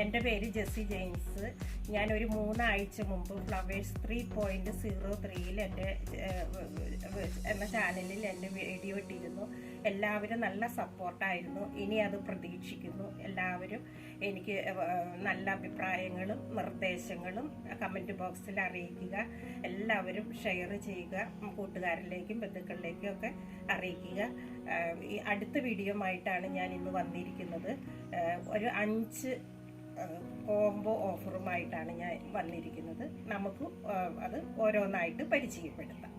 എന്റെ പേര് Jessy James. ഞാൻ ഒരു മൂന്നാഴ്ച മുമ്പ് ഫ്ലവേഴ്സ് ത്രീ പോയിന്റ് സീറോ ത്രീയിൽ എന്റെ എന്ന ചാനലിൽ എന്റെ വീഡിയോ ഇട്ടിരുന്നു. എല്ലാവരും നല്ല സപ്പോർട്ടായിരുന്നു. ഇനി അത് പ്രതീക്ഷിക്കുന്നു. എല്ലാവരും എനിക്ക് നല്ല അഭിപ്രായങ്ങളും നിർദ്ദേശങ്ങളും കമന്റ് ബോക്സിൽ അറിയിക്കുക. എല്ലാവരും ഷെയർ ചെയ്യുക. കൂട്ടുകാരിലേക്കും ബന്ധുക്കളിലേക്കും ഒക്കെ അറിയിക്കുക. ഈ അടുത്ത വീഡിയോ ആയിട്ടാണ് ഞാൻ ഇന്ന് വന്നിരിക്കുന്നത്. ഒരു അഞ്ച് കോംബോ ഓഫറുമായിട്ടാണ് ഞാൻ വന്നിരിക്കുന്നത്. നമുക്ക് അത് ഓരോന്നായിട്ട് പരിചയപ്പെടുത്താം.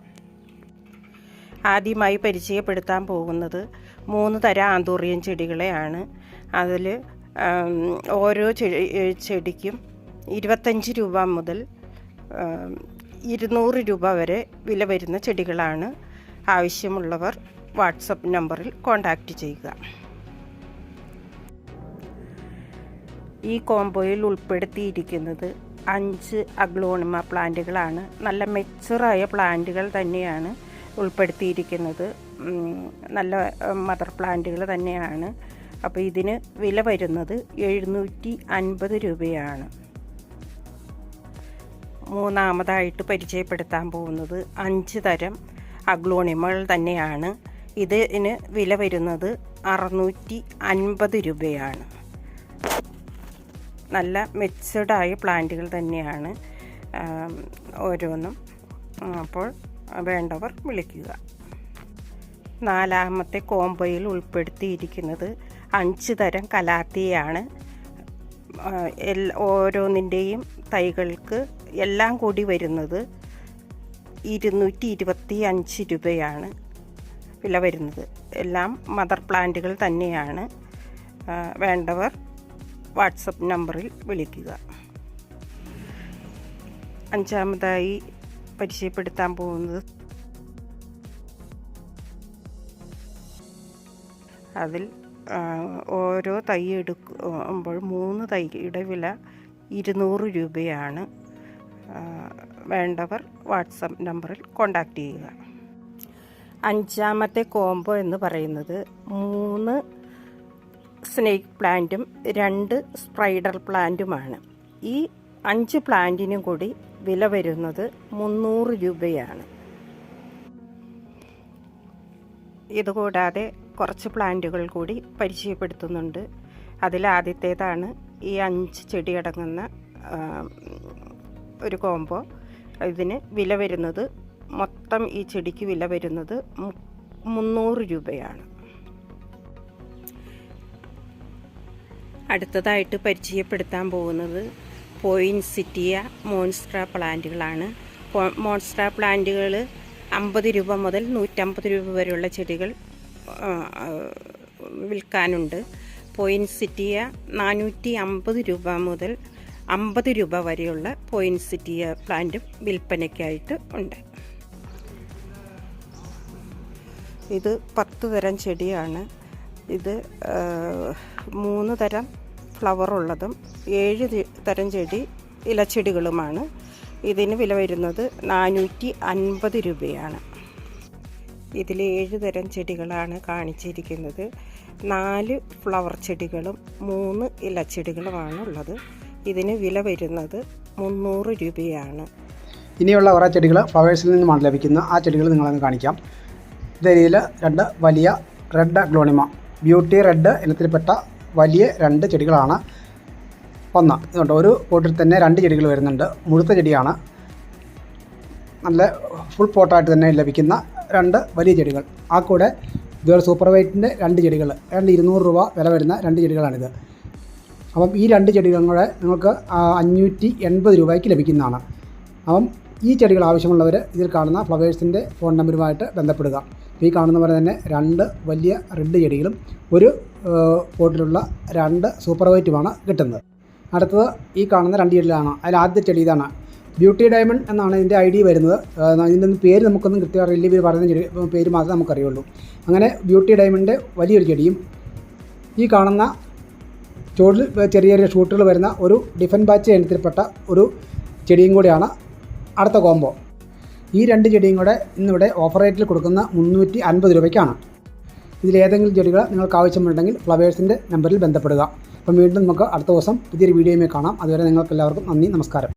ആദ്യമായി പരിചയപ്പെടുത്താൻ പോകുന്നത് മൂന്ന് തരം ആന്തൂറിയൻ ചെടികളെയാണ്. അതിൽ ഓരോ ചെടി ചെടിക്കും ഇരുപത്തഞ്ച് രൂപ മുതൽ ഇരുന്നൂറ് രൂപ വരെ വില വരുന്ന ചെടികളാണ്. ആവശ്യമുള്ളവർ വാട്സപ്പ് നമ്പറിൽ കോൺടാക്റ്റ് ചെയ്യുക. ഈ കോംബോയിൽ ഉൾപ്പെടുത്തിയിരിക്കുന്നത് അഞ്ച് അഗ്ലോണിമ പ്ലാന്റുകളാണ്. നല്ല മെച്ചുറായ പ്ലാന്റുകൾ തന്നെയാണ് ഉൾപ്പെടുത്തിയിരിക്കുന്നത്. നല്ല മദർ പ്ലാന്റുകൾ തന്നെയാണ്. അപ്പോൾ ഇതിന് വില വരുന്നത് എഴുന്നൂറ്റി അൻപത് രൂപയാണ്. മൂന്നാമതായിട്ട് പരിചയപ്പെടുത്താൻ പോകുന്നത് അഞ്ച് തരം അഗ്ലോണിമകൾ തന്നെയാണ്. ഇതിന് വില വരുന്നത് അറുന്നൂറ്റി അൻപത് രൂപയാണ്. നല്ല മെച്ചഡായ പ്ലാന്റുകൾ തന്നെയാണ് ഓരോന്നും. അപ്പോൾ വേണ്ടവർ വിളിക്കുക. നാലാമത്തെ കോംബോയിൽ ഉൾപ്പെടുത്തിയിരിക്കുന്നത് അഞ്ച് തരം കലാത്തിയാണ്. ഓരോന്നിന്റെയും തൈകൾക്ക് എല്ലാം കൂടി വരുന്നത് ഇരുന്നൂറ്റി ഇരുപത്തി അഞ്ച് രൂപയാണ് വില വരുന്നത്. എല്ലാം മദർ പ്ലാന്റുകൾ തന്നെയാണ്. വേണ്ടവർ വാട്സപ്പ് നമ്പറിൽ വിളിക്കുക. അഞ്ചാമതായി പരിചയപ്പെടുത്താൻ പോകുന്നത് അതിൽ ഓരോ തൈ എടുക്കുമ്പോൾ മൂന്ന് തൈയുടെ വില ഇരുന്നൂറ് രൂപയാണ്. വേണ്ടവർ വാട്സപ്പ് നമ്പറിൽ കോണ്ടാക്റ്റ് ചെയ്യുക. അഞ്ചാമത്തെ കോംബോ എന്ന് പറയുന്നത് മൂന്ന് സ്നേക്ക് പ്ലാന്റും രണ്ട് സ്പ്രൈഡർ പ്ലാന്റുമാണ് ഈ അഞ്ച് പ്ലാന്റിനും കൂടി വില വരുന്നത് മുന്നൂറ് രൂപയാണ്. ഇതുകൂടാതെ കുറച്ച് പ്ലാന്റുകൾ കൂടി പരിചയപ്പെടുത്തുന്നുണ്ട്. അതിലാദ്യത്തേതാണ് ഈ അഞ്ച് ചെടി അടങ്ങുന്ന ഒരു കോംബോ ഇതിന് വില വരുന്നത് മൊത്തം ഈ ചെടിക്ക് വില വരുന്നത് മുന്നൂറ് രൂപയാണ്. അടുത്തതായിട്ട് പരിചയപ്പെടുത്താൻ പോകുന്നത് പോയിൻസിറ്റിയ മോൺസ്ട്ര പ്ലാന്റുകളാണ്. മോൺസ്ട്ര പ്ലാന്റുകൾ അമ്പത് രൂപ മുതൽ നൂറ്റമ്പത് രൂപ വരെയുള്ള ചെടികൾ വിൽക്കാനുണ്ട്. പോയിൻസിറ്റിയ നാനൂറ്റി അമ്പത് രൂപ മുതൽ അമ്പത് രൂപ വരെയുള്ള പോയിൻസിറ്റിയ പ്ലാന്റും വിൽപ്പനയ്ക്കായിട്ട് ഉണ്ട്. ഇത് പത്ത് തരം ചെടിയാണ്. ഇത് മൂന്ന് തരം ഫ്ലവർ ഉള്ളതും ഏഴ് തരം ചെടി ഇലച്ചെടികളുമാണ്. ഇതിന് വില വരുന്നത് നാനൂറ്റി അൻപത് രൂപയാണ്. ഇതിൽ ഏഴ് തരം ചെടികളാണ് കാണിച്ചിരിക്കുന്നത്. നാല് ഫ്ലവർ ചെടികളും മൂന്ന് ഇലച്ചെടികളുമാണ് ഉള്ളത്. ഇതിന് വില വരുന്നത് മുന്നൂറ് രൂപയാണ്. ഇനിയുള്ള കുറേ ചെടികൾ ഫ്ലവേഴ്സിൽ നിന്നുമാണ് ലഭിക്കുന്ന ആ ചെടികൾ നിങ്ങളൊന്ന് കാണിക്കാം. ഇതിൽ രണ്ട് വലിയ റെഡ് ഗ്ലോണിമ ബ്യൂട്ടി റെഡ് ഇനത്തിൽപ്പെട്ട വലിയ രണ്ട് ചെടികളാണ് ഒന്ന് ഇതുണ്ട് ഒരു പോട്ടിൽ തന്നെ രണ്ട് ചെടികൾ വരുന്നുണ്ട്. മുഴുത്ത ചെടിയാണ്. നല്ല ഫുൾ പോട്ടായിട്ട് തന്നെ ലഭിക്കുന്ന രണ്ട് വലിയ ചെടികൾ. ആ കൂടെ ഇതുപോലെ സൂപ്പർ വൈറ്റിന്റെ രണ്ട് ചെടികൾ രണ്ട് ഇരുന്നൂറ് രൂപ വില വരുന്ന രണ്ട് ചെടികളാണിത്. അപ്പം ഈ രണ്ട് ചെടികളും കൂടെ നിങ്ങൾക്ക് അഞ്ഞൂറ്റി എൺപത് രൂപയ്ക്ക് ലഭിക്കുന്നതാണ്. അപ്പം ഈ ചെടികൾ ആവശ്യമുള്ളവർ ഇതിൽ കാണുന്ന ഫ്ലവേഴ്സിന്റെ ഫോൺ നമ്പറുമായിട്ട് ബന്ധപ്പെടുക. ഈ കാണുന്ന പോലെ തന്നെ രണ്ട് വലിയ റെഡ് ചെടികളും ഒരു പോട്ടിലുള്ള രണ്ട് സൂപ്പർ വൈറ്റുമാണ് കിട്ടുന്നത്. അടുത്തത് ഈ കാണുന്ന രണ്ട് ചെടികളാണ്. അതിൽ ആദ്യ ചെടി ഇതാണ്. ബ്യൂട്ടി ഡയമണ്ട് എന്നാണ് ഇതിന്റെ ഐ ഡി വരുന്നത്. ഇതിന്റെ പേര് നമുക്കൊന്നും കൃത്യം അറിയില്ല ഇവർ പറയുന്ന ചെടി പേര് മാത്രമേ നമുക്കറിയുള്ളൂ. അങ്ങനെ ബ്യൂട്ടി ഡയമണ്ട് വലിയൊരു ചെടിയും ഈ കാണുന്ന ചുവടിൽ ചെറിയ ചെറിയ ഷൂട്ടുകൾ വരുന്ന ഒരു ഡിഫൻ ബാച്ച് ഇനത്തിൽപ്പെട്ട ഒരു ചെടിയും കൂടിയാണ് അടുത്ത കോംബോ ഈ രണ്ട് ചെടിയും കൂടെ ഇന്നിവിടെ ഓഫർ റേറ്റിൽ കൊടുക്കുന്ന മുന്നൂറ്റി അൻപത് രൂപയ്ക്കാണ് ഇതിലേതെങ്കിലും ചെടികൾ നിങ്ങൾക്ക് ആവശ്യമുണ്ടെങ്കിൽ ഫ്ലവേഴ്സിന്റെ നമ്പറിൽ ബന്ധപ്പെടുക. അപ്പം വീണ്ടും നമുക്ക് അടുത്ത ദിവസം പുതിയൊരു വീഡിയോയുമായി കാണാം. അതുവരെ നിങ്ങൾക്കെല്ലാവർക്കും നന്ദി നമസ്കാരം.